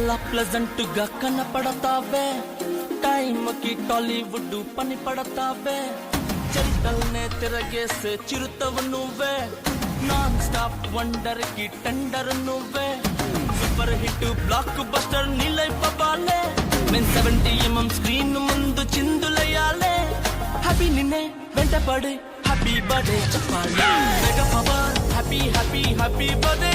చాలా ప్లెజెంట్గా కనపడతావే. టైమ్కి టాలీవుడ్ పని పడతావే చరితల్నే తిరగేసే చిరుతవు నువ్వే. నాన్ స్టాప్ వండర్కి టెండర్ నువ్వే. సూపర్ హిట్ బ్లాక్ బస్టర్ నీలై పబాలే మెన్ సెవెంటీ ఎంఎం స్క్రీన్ ముందు చిందులయ్యాలే. హ్యాపీ నిన్నే వెంటపడి హ్యాపీ బర్త్డే చెప్పాలి. Mega power happy happy happy birthday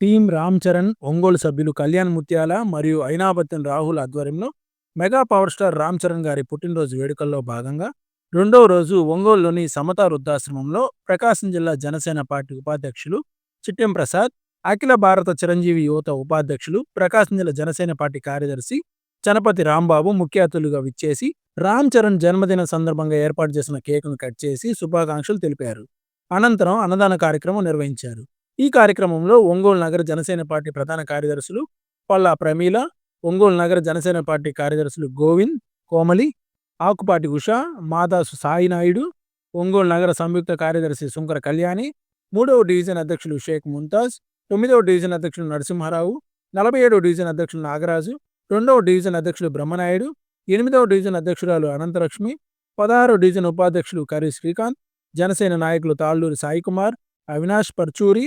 team Ram Charan Ongole సభ్యులు కళ్యాణ్ ముత్యాల మరియు ఐనాపత్యం రాహుల్ ఆధ్వర్యంలో mega power star Ram Charan గారి పుట్టినరోజు వేడుకల్లో భాగంగా రెండవ రోజు ఒంగోలులోని సమతా వృద్ధాశ్రమంలో ప్రకాశం జిల్లా జనసేన పార్టీ ఉపాధ్యక్షులు చిట్టెం ప్రసాద్ అఖిల భారత చిరంజీవి యువత ఉపాధ్యక్షులు ప్రకాశం జిల్లా జనసేన పార్టీ కార్యదర్శి చనపతి రాంబాబు ముఖ్య అతిథులుగా విచ్చేసి రామ్ చరణ్ జన్మదిన సందర్భంగా ఏర్పాటు చేసిన కేకును కట్ చేసి శుభాకాంక్షలు తెలిపారు. అనంతరం అన్నదాన కార్యక్రమం నిర్వహించారు. ఈ కార్యక్రమంలో ఒంగోలు నగర జనసేన పార్టీ ప్రధాన కార్యదర్శులు పల్లా ప్రమీల ఒంగోలు నగర జనసేన పార్టీ కార్యదర్శులు గోవింద్ కోమలి ఆకుపాటి ఉష మాదాసు సాయినాయుడు ఒంగోలు నగర సంయుక్త కార్యదర్శి శుంకర కళ్యాణి మూడవ డివిజన్ అధ్యక్షులు షేక్ ముంతాజ్ తొమ్మిదవ డివిజన్ అధ్యక్షులు నరసింహారావు నలభై ఏడవ డివిజన్ అధ్యక్షులు నాగరాజు రెండవ డివిజన్ అధ్యక్షులు బ్రహ్మనాయుడు ఎనిమిదవ డివిజన్ అధ్యక్షురాలు అనంతలక్ష్మి పదహారవ డివిజన్ ఉపాధ్యక్షులు కరీ శ్రీకాంత్ జనసేన నాయకులు తాళ్ళూరి సాయికుమార్ అవినాష్ పర్చూరి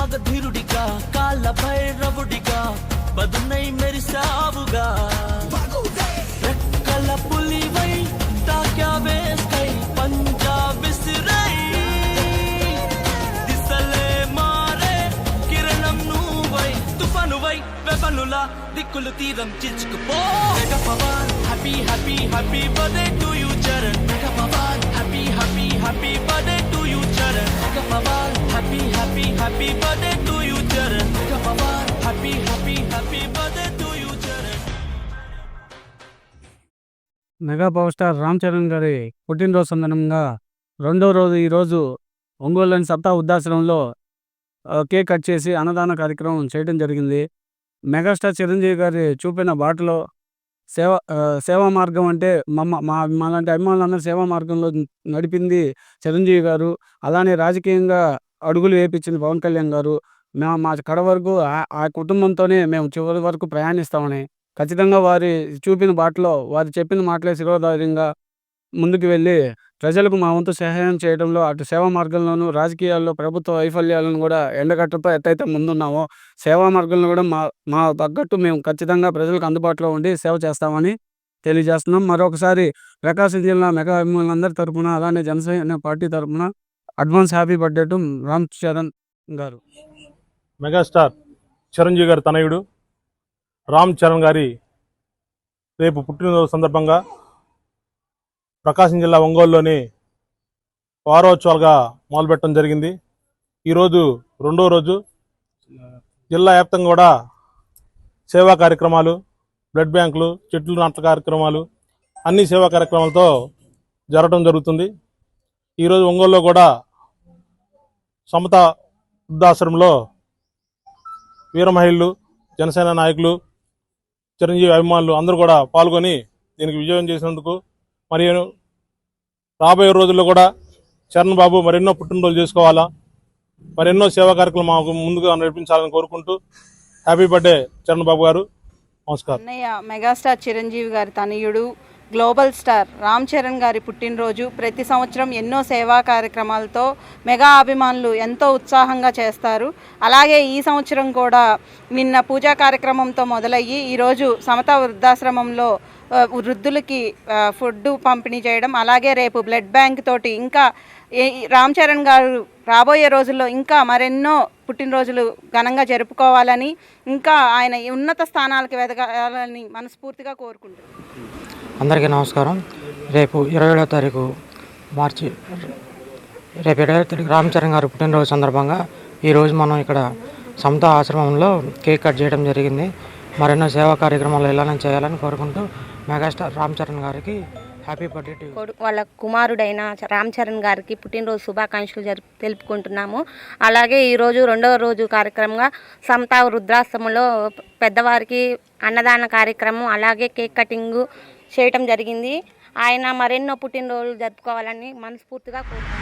మగధీరుడిగా కాళ్ళ భైరవుడిగా బదునై మెరిసావుగా. రెక్కల పులివై తాకావే స్కై పంజాబ్ విసిరై. దిశలే మారే కిరణం నువ్వై తుఫానువై వెపనుల దిక్కులు తీరం చిచ్చుకుపో. Mega happy happy happy birthday to you Charan. Mega happy happy happy birthday mega power mega power star Ram Charan గారి పుట్టినరోజు సందర్భంగా రెండో రోజు ఈరోజు ఒంగోలులోని సప్తా వృద్ధాశ్రమంలో కేక్ కట్ చేసి అన్నదాన కార్యక్రమం చేయడం జరిగింది. మెగాస్టార్ చిరంజీవి గారి చూపిన బాటలో సేవ సేవా మార్గం అంటే మమ్మ మా మాలాంటి అభిమానులందరూ సేవా మార్గంలో నడిపింది చిరంజీవి గారు. అలానే రాజకీయంగా అడుగులు వేయించింది పవన్ కళ్యాణ్ గారు. మా మా కడ వరకు ఆ- ఆ కుటుంబంతోనే మేము చివరి వరకు ప్రయాణిస్తామని ఖచ్చితంగా వారి చూపిన బాటలో వారు చెప్పిన మాటలే శిరోధార్యంగా ముందుకు వెళ్ళి ప్రజలకు మా వంతు సహాయం చేయడంలో అటు సేవా మార్గంలోనూ రాజకీయాల్లో ప్రభుత్వ వైఫల్యాలను కూడా ఎండగట్టతో ఎత్తైతే ముందున్నామో సేవా మార్గంలో కూడా మా మా తగ్గట్టు మేము ఖచ్చితంగా ప్రజలకు అందుబాటులో ఉండి సేవ చేస్తామని తెలియజేస్తున్నాం. మరొకసారి ప్రకాశం జిల్లా మెగా అభిమానులందరి తరపున అలానే జనసేన పార్టీ తరపున advance happy birthday to Ram Charan గారు. మెగాస్టార్ చిరంజీవి గారి తనయుడు రామ్ చరణ్ గారి రేపు పుట్టినరోజు సందర్భంగా ప్రకాశం జిల్లా ఒంగోలులోని వారోత్సవాలుగా మొదలుపెట్టడం జరిగింది. ఈరోజు రెండో రోజు. జిల్లా వ్యాప్తంగా కూడా సేవా కార్యక్రమాలు బ్లడ్ బ్యాంకులు చెట్లు నాట్ల కార్యక్రమాలు అన్ని సేవా కార్యక్రమాలతో జరగడం జరుగుతుంది. ఈరోజు ఒంగోలులో కూడా సమత వృద్ధాశ్రమంలో వీరమహిళలు జనసేన నాయకులు చిరంజీవి అభిమానులు అందరూ కూడా పాల్గొని దీనికి విజయం చేసినందుకు మరియు రాబోయే రోజుల్లో కూడా చరణ్ బాబు మరెన్నో పుట్టినరోజులు చేసుకోవాలా? మరెన్నో సేవా కార్యక్రమాలు మాకు ముందుగా నడిపించాలని కోరుకుంటూ హ్యాపీ బర్త్డే చరణ్ బాబు గారు. నమస్కారం. అన్నయ్య మెగాస్టార్ చిరంజీవి గారి తనయుడు గ్లోబల్ స్టార్ రామ్ చరణ్ గారి పుట్టినరోజు ప్రతి సంవత్సరం ఎన్నో సేవా కార్యక్రమాలతో మెగా అభిమానులు ఎంతో ఉత్సాహంగా చేస్తారు. అలాగే ఈ సంవత్సరం కూడా నిన్న పూజా కార్యక్రమంతో మొదలయ్యి ఈరోజు సమత వృద్ధాశ్రమంలో వృద్ధులకి ఫుడ్ పంపిణీ చేయడం అలాగే రేపు బ్లడ్ బ్యాంక్ తోటి ఇంకా రామ్ చరణ్ గారు రాబోయే రోజుల్లో ఇంకా మరెన్నో పుట్టినరోజులు ఘనంగా జరుపుకోవాలని ఇంకా ఆయన ఉన్నత స్థానాలకు ఎదగాలని మనస్ఫూర్తిగా కోరుకుంటున్నాను. అందరికీ నమస్కారం. రేపు ఇరవై ఏడవ తారీఖు మార్చి రేపు ఇరవై తారీఖు రామ్ చరణ్ గారు పుట్టినరోజు సందర్భంగా ఈరోజు మనం ఇక్కడ సమత ఆశ్రమంలో కేక్ కట్ చేయడం జరిగింది. మరెన్నో సేవా కార్యక్రమాలు ఇలానే చేయాలని కోరుకుంటూ మెగాస్టార్ రామ్ చరణ్ గారికి హ్యాపీ బర్త్డే టు వాళ్ళ కుమారుడైన రామ్ చరణ్ గారికి పుట్టినరోజు శుభాకాంక్షలు జరుపు తెలుపుకుంటున్నాము. అలాగే ఈరోజు రెండవ రోజు కార్యక్రమంగా సమతా వృద్ధాశ్రమంలో పెద్దవారికి అన్నదాన కార్యక్రమం అలాగే కేక్ కటింగ్ చేయటం జరిగింది. ఆయన మరెన్నో పుట్టినరోజులు జరుపుకోవాలని మనస్ఫూర్తిగా కోరుతున్నాను